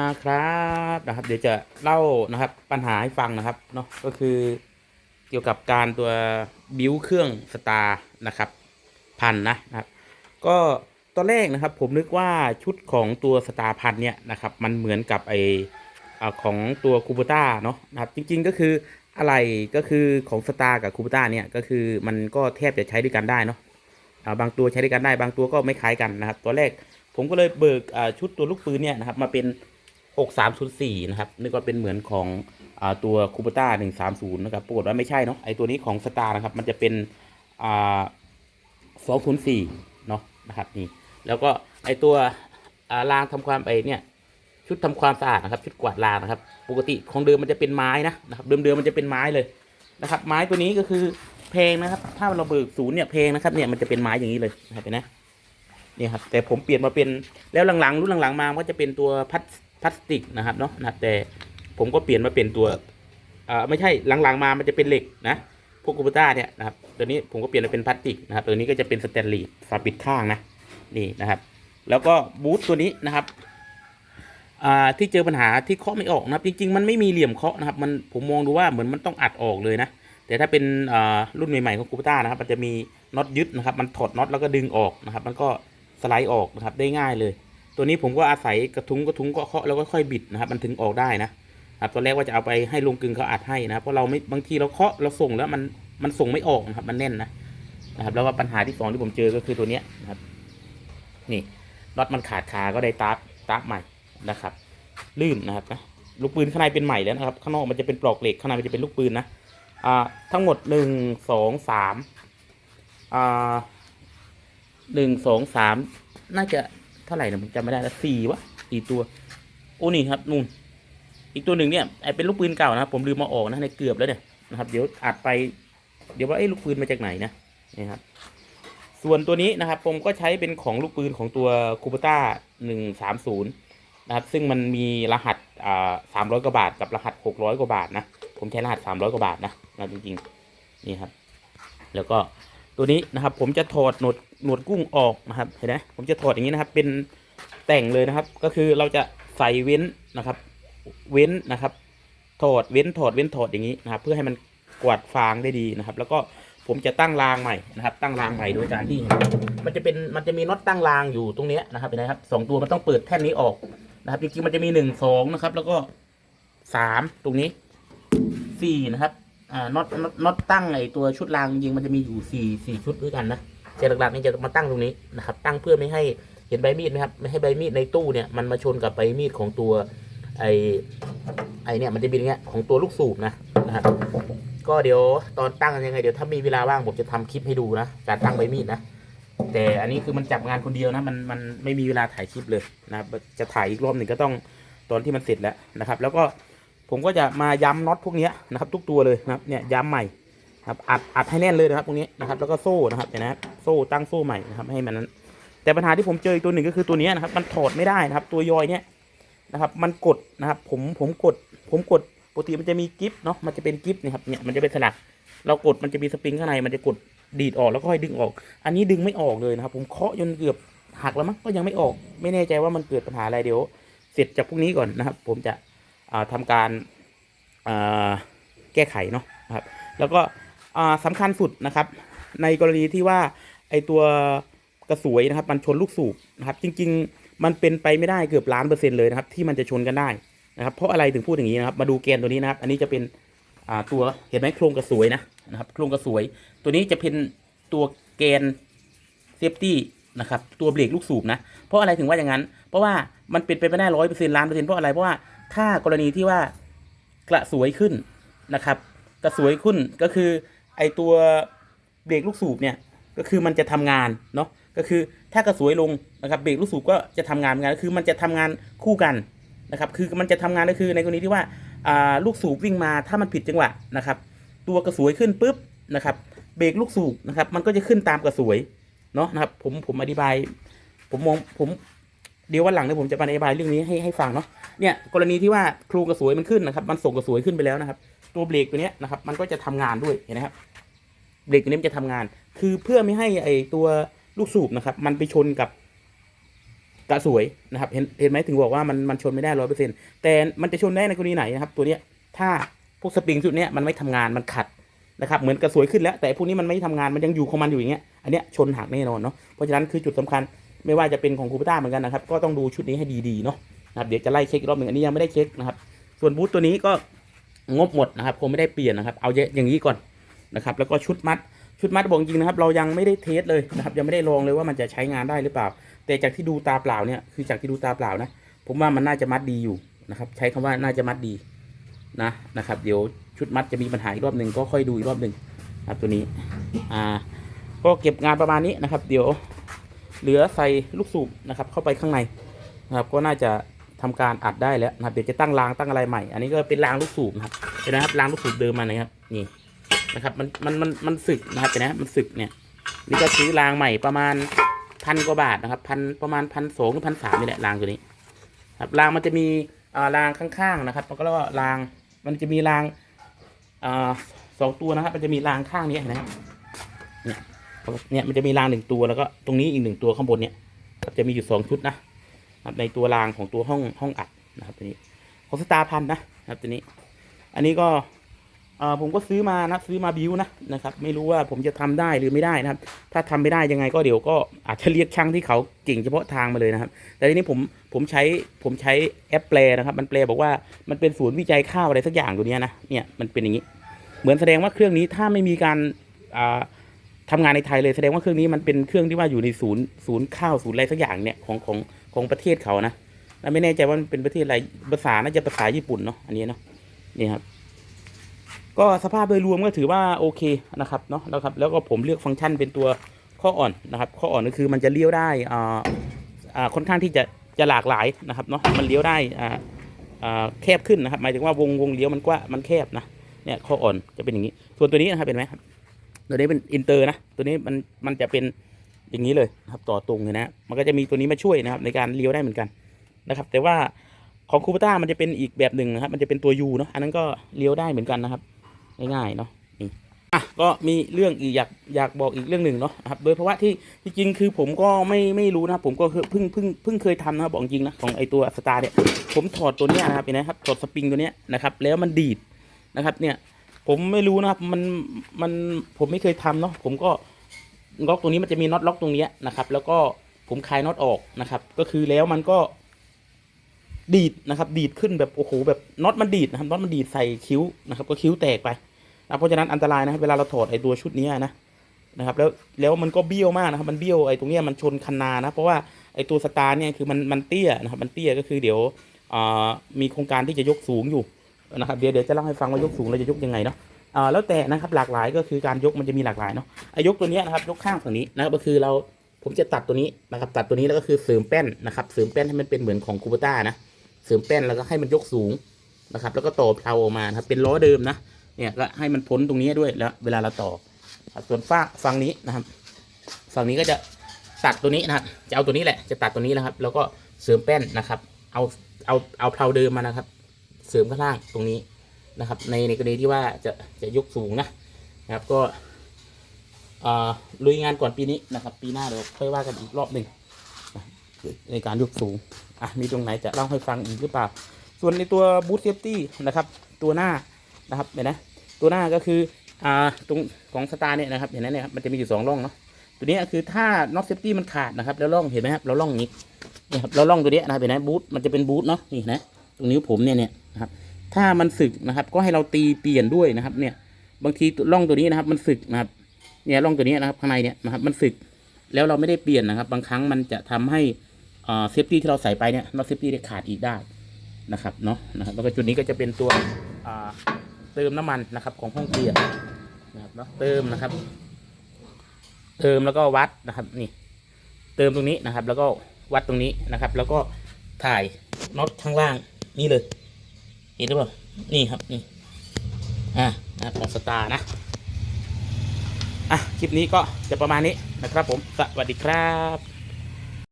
าครับนะครับ เดี๋ยวจะเล่านะครับปัญหาให้ฟังนะครับเนาะก็คือเกี่ยวกับการตัวบิวเครื่องสตาร์นะครับพันนะนะครับ ก็ตอนแรกนะครับผมนึกว่าชุดของตัวสตาร์พันเนี่ยนะครับมันเหมือนกับไออาของตัวคูปต้าเนาะนะครับจริง ๆก็คืออะไรก็คือของสตาร์กับคูปต้าเนี่ยก็คือมันก็แทบจะใช้ด้วยกันได้เนาะอ่าบางตัวใช้ด้วยกันได้บางตัวก็ไม่คล้ายกันนะครับ ตัวแรกผมก็เลยเบิกอ่าชุดตัวลูกปืนเนี่ยนะครับมาเป็น 6304 นะครับนึกว่าเป็นเหมือนของอาตัวคูปต้า130 นะครับปรากฏว่าไม่ใช่เนาะไอตัวนี้ของสตาร์นะครับ มันจะเป็นอ่า204 เนาะนะครับนี่แล้วก็ไอตัวอ่ารางทำความไอเนี่ยชุดทำความสะอาดนะครับ ชุดกวาดลางนะครับ ปกติของเดิมมันจะเป็นไม้นะนะครับ เดิมๆมันจะเป็นไม้เลยนะครับ ไม้ตัวนี้ก็คือแพงนะครับ ถ้าเราเบิกศูนย์เนี่ยแพงนะครับเนี่ยมันจะเป็นไม้อย่างนี้เลยนะครับเห็นไหมเนี่ยครับแต่ผมเปลี่ยนมาเป็นแล้วหลังๆรุ่นหลังๆมาก็จะเป็นตัวพลาส พลาสติกนะครับเนาะนะครับแต่ผมก็เปลี่ยนมาเป็นตัวอ่าไม่ใช่หลังๆมามันจะเป็นเหล็กนะพวกกูปต้าเนี่ยนะครับตัวนี้ผมก็เปลี่ยนมาเป็นพลาสติกนะครับตัวนี้ก็จะเป็นสแตนเลสฝาปิดข้างนะนี่นะครับ แล้วก็บูทตัวนี้นะครับอ่าที่เจอปัญหาที่เคาะไม่ออกนะครับจริง ๆ มันไม่มีเหลี่ยมเคาะนะครับมันผมมองดูว่าเหมือนมันต้องอัดออกเลยนะแต่ถ้าเป็นอ่ารุ่นใหม่ๆของคูปต้านะครับ มันจะมีน็อตยึดนะครับ มันถอดน็อตแล้วก็ดึงออกนะครับ มันก็สไลด์ออกนะครับได้ง่ายเลย ตัวนี้ผมก็อาศัยกระทุ้งกระทุ้งก็เคาะแล้วก็ค่อยบิดนะครับ มันถึงออกได้นะครับตอนแรกว่าจะเอาไปให้ลุงกึงเขาอัดให้นะครับเพราะเราไม่บางทีเราเคาะเราส่งแล้วมันมันส่งไม่ออกนะครับ มันแน่นนะนะครับแล้วก็ปัญหาที่สองที่ผมเจอก็คือตัวเนี้ยนะครับ นี่น็อตมันขาดคาก็ได้ตาร์ตาร์ใหม่นะครับ ลื่นนะครับนะลูกปืนข้างในเป็นใหม่แล้วนะครับ ข้างนอกมันจะเป็นปลอกเหล็กข้างในมันจะเป็นลูกปืนนะอ่าทั้งหมดหนึ่งสองสามอ่าหนึ่งสองสามน่าจะ ท่าไหร่นะผมจำไม่ได้แล้วสี่วะสี่ตัว โอ้นี่ครับนู่นอีกตัวหนึ่งเนี่ยไอเป็นลูกปืนเก่านะครับ ผมลืมมาออกนะในเกือบแล้วเนี่ยนะครับ เดี๋ยวอัดไป เดี๋ยวว่าไอ้ลูกปืนมาจากไหนนะนี่ครับ ส่วนตัวนี้นะครับ ผมก็ใช้เป็นของลูกปืนของตัวคูปต้าหนึ่งสามศูนย์นะครับ ซึ่งมันมีรหัสอ่าสามร้อยกว่าบาทกับรหัสหกร้อยกว่าบาทนะผมใช้รหัสสามร้อยกว่าบาทนะนะจริงๆนี่ครับ แล้วก็ตัวนี้นะครับ ผมจะถอดหนวด หนวดกุ้งออกนะครับเห็นไหมผมจะถอดอย่างนี้นะครับ เป็นแต่งเลยนะครับ ก็คือเราจะใส่เว้นนะครับ เว้นนะครับถอดเว้นถอดเว้นถอดอย่างนี้นะครับ เพื่อให้มันกวาดฟางได้ดีนะครับ แล้วก็ผมจะตั้งรางใหม่นะครับ ตั้งรางใหม่โดยการที่ มันจะเป็นมันจะมีน็อตตั้งรางอยู่ตรงนี้นะครับเห็นไหมครับสองตัวมันต้องเปิดแท่นนี้ออกนะครับจริงๆมันจะมีหนึ่งสองนะครับ แล้วก็สามตรงนี้สี่นะครับอ่าน็อตน็อตน็อตตั้งไอตัวชุดรางจริงมันจะมีอยู่สี่สี่ชุดด้วยกันนะ แต่หลักๆนี่จะมาตั้งตรงนี้นะครับ ตั้งเพื่อไม่ให้เห็นใบมีดไหมครับไม่ให้ใบมีดในตู้เนี่ยมันมาชนกับใบมีดของตัวไอไอเนี่ยมันจะเป็นอย่างเงี้ยของตัวลูกสูบนะนะครับก็เดี๋ยวตอนตั้งยังไงเดี๋ยวถ้ามีเวลาว่างผมจะทำคลิปให้ดูนะการตั้งใบมีดนะแต่อันนี้คือมันจับงานคนเดียวนะมันมันไม่มีเวลาถ่ายคลิปเลยนะครับจะถ่ายอีกรอบหนึ่งก็ต้องตอนที่มันเสร็จแล้วนะครับ แล้วก็ผมก็จะมาย้ำน็อตพวกนี้นะครับ ทุกตัวเลยนะครับเนี่ยย้ำใหม่ครับอัดอัดให้แน่นเลยนะครับตรงนี้นะครับ แล้วก็โซ่นะครับเห็นนะครับ โซ่ตั้งโซ่ใหม่นะครับให้มันนั้น แต่ปัญหาที่ผมเจออีกตัวหนึ่งก็คือตัวนี้นะครับ มันถอดไม่ได้นะครับ ตัวยอยเนี้ยนะครับ มันกดนะครับ ผมผมกด ผมกดปกติมันจะมีกิฟเนาะมันจะเป็นกิฟนะครับเนี่ยมันจะเป็นสลักเรากดมันจะมีสปริงข้างในมันจะกดดีดออกแล้วก็ค่อยดึงออก อันนี้ดึงไม่ออกเลยนะครับ ผมเคาะจนเกือบหักแล้วมั้งก็ยังไม่ออก ไม่แน่ใจว่ามันเกิดปัญหาอะไรเดี๋ยว เสร็จจากพวกนี้ก่อนนะครับ ผมจะอ่าทำการแก้ไขเนาะนะครับ แล้วก็อ่าสำคัญสุดนะครับ ในกรณีที่ว่า ไอตัวกระสวยนะครับ มันชนลูกสูบนะครับ จริง ๆ มันเป็นไปไม่ได้เกือบล้านเปอร์เซ็นต์เลยนะครับ ที่มันจะชนกันได้นะครับ เพราะอะไรถึงพูดอย่างนี้นะครับ มาดูแกนตัวนี้นะครับ อันนี้จะเป็นอ่าตัวเห็นไหมโครงกระสวยนะนะครับ โครงกระสวย ตัวนี้จะเป็นตัวแกนเซฟตี้นะครับ ตัวเบรกลูกสูบนะ เพราะอะไรถึงว่าอย่างนั้น เพราะว่ามันเป็นไปไม่ได้ร้อยเปอร์เซ็นต์ล้านเปอร์เซ็นต์เพราะอะไร เพราะว่าถ้ากรณีที่ว่ากระสวยขึ้นนะครับ กระสวยขึ้นก็คือไอตัวเบรกลูกสูบเนี่ย ก็คือมันจะทำงานเนาะก็คือถ้ากระสวยลงนะครับเบรกลูกสูบก็จะทำงานเหมือนกันก็คือมันจะทำงานคู่กันนะครับคือมันจะทำงานก็คือในกรณีที่ว่าลูกสูบวิ่งมาถ้ามันผิดจังหวะนะครับ ตัวกระสวยขึ้นปุ๊บนะครับเบรกลูกสูบนะครับ มันก็จะขึ้นตามกระสวยเนาะนะครับผมผมอธิบาย ผมมองผมเดี๋ยววันหลังเนี่ยผมจะมาอธิบายเรื่องนี้ให้ให้ฟังเนาะเนี่ยกรณีที่ว่าครูกระสวยมันขึ้นนะครับ มันส่งกระสวยขึ้นไปแล้วนะครับ ตัวเบรกตัวเนี้ยนะครับ มันก็จะทำงานด้วยเห็นไหมครับ เบรกตัวนี้มันจะทำงาน คือเพื่อไม่ให้ไอตัวลูกสูบนะครับ มันไปชนกับกระสวยนะครับ เห็นเห็นไหมถึงบอกว่ามันมันชนไม่ได้ร้อยเปอร์เซ็นต์แต่มันจะชนได้ในกรณีไหนนะครับ ตัวเนี้ยถ้าพวกสปริงชุดเนี้ยมันไม่ทำงานมันขัดนะครับเหมือนกระสวยขึ้นแล้ว แต่พวกนี้มันไม่ทำงานมันยังอยู่ของมันอยู่อย่างเงี้ยอันเนี้ยชนหักแน่นอนเนาะเพราะฉะนั้นคือจุดสำคัญไม่ว่าจะเป็นของคูปต้าเหมือนกันนะครับก็ต้องดูชุดนี้ให้ดีๆเนาะนะครับเดี๋ยวจะไล่เช็คอีกรอบหนึ่งอันนี้ยังไม่ได้เช็คนะครับ ส่วนบูทตัวนี้ก็งบหมดนะครับคงไม่ได้เปลี่ยนนะครับ เอาอย่างนี้ก่อน นะครับแล้วก็ชุดมัดชุดมัดบอกจริงนะครับ เรายังไม่ได้เทสเลยนะครับยังไม่ได้ลองเลยว่ามันจะใช้งานได้หรือเปล่า แต่จากที่ดูตาเปล่าเนี่ยคือจากที่ดูตาเปล่านะ ผมว่ามันน่าจะมัดดีอยู่นะครับ ใช้คำว่าน่าจะมัดดีนะนะครับ เดี๋ยวชุดมัดจะมีปัญหาอีกรอบหนึ่งก็ค่อยดูอีกรอบหนึ่งนะครับตัวนี้อ่าก็เก็บงานประมาณนี้นะครับ เดี๋ยวเหลือใส่ลูกสูบนะครับ เข้าไปข้างในนะครับ ก็น่าจะทำการอัดได้แล้วนะครับเดี๋ยวจะตั้งรางตั้งอะไรใหม่ อันนี้ก็เป็นรางลูกสูบนะครับเห็นนะครับรางลูกสูบเดิมมานะครับนี่ นะครับมันมันมันมันสึกนะครับเห็นนะมันสึกเนี่ย นี่ก็ซื้อรางใหม่ประมาณพันกว่าบาทนะครับพันประมาณพันสองหรือพันสามนี่แหละรางตัวนี้ ครับรางมันจะมีอ่ารางข้างๆนะครับแล้วก็รางมันจะมีรางอ่าสองตัวนะครับ มันจะมีรางข้างนี้นะครับเนี่ยเนี่ยมันจะมีรางหนึ่งตัวแล้วก็ตรงนี้อีกหนึ่งตัวข้างบนเนี่ยครับจะมีอยู่สองชุดนะครับในตัวรางของตัวห้องห้องอัดนะครับตัวนี้ของสตาร์พันนะครับตัวนี้ อันนี้ก็ ผมก็ซื้อมานะซื้อมาบิวนะนะครับไม่รู้ว่าผมจะทำได้หรือไม่ได้นะครับ ถ้าทำไม่ได้ยังไงก็เดี๋ยวก็อาจจะเรียกช่างที่เขาเก่งเฉพาะทางมาเลยนะครับ แต่ทีนี้ผมผมใช้ผมใช้แอปแปลนะครับ มันแปลบอกว่ามันเป็นศูนย์วิจัยข้าวอะไรสักอย่างตัวนี้นะเนี่ยมันเป็นอย่างนี้ เหมือนแสดงว่าเครื่องนี้ถ้าไม่มีการอ่าทำงานในไทยเลยแสดงว่าเครื่องนี้มันเป็นเครื่องที่ว่าอยู่ในศูนย์ศูนย์ข้าวศูนย์อะไรสักอย่างเนี่ยของของของประเทศเขานะแล้วไม่แน่ใจว่ามันเป็นประเทศอะไรภาษาน่าจะภาษาญี่ปุ่นเนาะอันนี้เนาะนี่ครับ ก็สภาพโดยรวมก็ถือว่าโอเคนะครับเนาะแล้วครับแล้วก็ผมเลือกฟังก์ชันเป็นตัวข้ออ่อนนะครับ ข้ออ่อนก็คือมันจะเลี้ยวได้อ่าอ่าค่อนข้างที่จะจะหลากหลายนะครับเนาะมันเลี้ยวได้อ่าอ่าแคบขึ้นนะครับ หมายถึงว่าวงวงเลี้ยวมันกว้ามันแคบนะเนี่ยข้ออ่อนจะเป็นอย่างนี้ ส่วนตัวนี้นะครับเป็นไหมครับตัวนี้เป็นอินเตอร์นะตัวนี้มันมันจะเป็นอย่างนี้เลยครับต่อตรงเลยนะ มันก็จะมีตัวนี้มาช่วยนะครับในการเลี้ยวได้เหมือนกันนะครับ แต่ว่าของคูปต้ามันจะเป็นอีกแบบหนึ่งนะครับ มันจะเป็นตัวยูเนาะอันนั้นก็เลี้ยวได้เหมือนกันนะครับ ง่ายๆเนาะนี่อะก็มีเรื่องอีกอยากอยากบอกอีกเรื่องหนึ่งเนาะครับโดยเพราะว่าที่ที่จริงคือผมก็ไม่ไม่รู้นะผมก็เพิ่งเพิ่งเพิ่งเคยทำนะบบอกจริงนะของไอตัวสตาร์เนี่ยผมถอดตัวเนี้ยนะครับเห็นไหมครับถอดสปริงตัวเนี้ยนะครับแล้วมันดีดนะครับเนี่ยผมไม่รู้นะครับมันมันผมไม่เคยทำเนาะผมก็ล็อกตรงนี้มันจะมีน็อตล็อกตรงเนี้ยนะครับแล้วก็ผมคลายน็อตออกนะครับก็คือแล้วมันก็ ดีดนะครับ ดีดขึ้นแบบโอ้โหแบบน็อตมันดีดนะครับน็อตมันดีดใส่คิ้วนะครับ ก็คิ้วแตกไปนะเพราะฉะนั้นอันตรายนะครับเวลาเราถอดไอ้ตัวชุดนี้นะนะครับ แล้วแล้วมันก็เบี้ยวมากนะครับ มันเบี้ยวไอ้ตรงเนี้ยมันชนคันนานะเพราะว่าไอ้ตัวสตาร์เนี่ยคือมันมันเตี้ยนะครับ มันเตี้ยก็คือเดี๋ยวมีโครงการที่จะยกสูงอยู่นะครับเดี๋ยวเดี๋ยวจะเล่าให้ฟังว่ายกสูงเราจะยกยังไงเนาะแล้วแต่นะครับหลากหลายก็คือการยกมันจะมีหลากหลายเนาะไอ้ยกตัวนี้นะครับยกข้างฝั่งนี้นะครับก็คือเราผมจะตัดตัวนี้นะครับ ตัดตัวนี้แล้วก็คือเสริมแป้นนะครับเสริมแป้นให้มันเป็นเหมือนของคูปต้านะ เสริมแป้นแล้วก็ให้มันยกสูงนะครับ แล้วก็ต่อเพลาออกมาครับ เป็นล้อเดิมนะเนี่ยก็ให้มันพ้นตรงนี้ด้วยแล้ว เวลาเราต่อครับส่วนฝ้าฝั่งนี้นะครับ ฝั่งนี้ก็จะตัดตัวนี้นะครับจะเอาตัวนี้แหละจะตัดตัวนี้นะครับ แล้วก็เสริมแป้นนะครับ เอาเอาเอาเพลาเดิมมานะครับ เสริมข้างล่างตรงนี้นะครับ ในในกรณีที่ว่าจะจะยกสูงนะนะครับก็ลุยงานก่อนปีนี้นะครับ ปีหน้าเดี๋ยวค่อยว่ากันอีกรอบหนึ่งในการยกสูง อะมีตรงไหนจะเล่าให้ฟังอีกหรือเปล่า ส่วนในตัวบูทเซฟตี้นะครับ ตัวหน้านะครับเห็นไหมตัวหน้าก็คืออ่าตรงของสตาร์เนี่ยนะครับเห็นไหมเนี่ยครับมันจะมีอยู่สองร่องเนาะตัวนี้คือถ้าน็อตเซฟตี้มันขาดนะครับแล้วร่องเห็นไหมครับเราร่องนี้นี่ครับเราร่องตัวนี้นะครับเห็นไหมบูทมันจะเป็นบูทเนาะนี่นะตรงนิ้วผมเนี่ยเนี่ยนะครับถ้ามันสึกนะครับ ก็ให้เราตีเปลี่ยนด้วยนะครับ เนี่ย บางทีร่องตัวนี้นะครับ มันสึกนะครับเนี่ยร่องตัวนี้นะครับข้างในเนี่ยนะครับมันสึกแล้วเราไม่ได้เปลี่ยนนะครับ บางครั้งมันจะทำให้ เซฟตี้ที่เราใส่ไปเนี่ยน็อตเซฟตี้ขาดอีกได้นะครับเนาะนะครับแล้วก็จุดนี้ก็จะเป็นตัวเติมน้ำมันนะครับของห้องเปลี่ยนนะครับเนาะเติมนะครับ เติมแล้วก็วัดนะครับนี่ เติมตรงนี้นะครับ แล้วก็วัดตรงนี้นะครับ แล้วก็ถ่ายน็อตข้างล่างนี่เลยเห็นหรือเปล่านี่ครับนี่อ่านะของสตาร์นะอะคลิปนี้ก็จะประมาณนี้นะครับผมสวัสดีครับ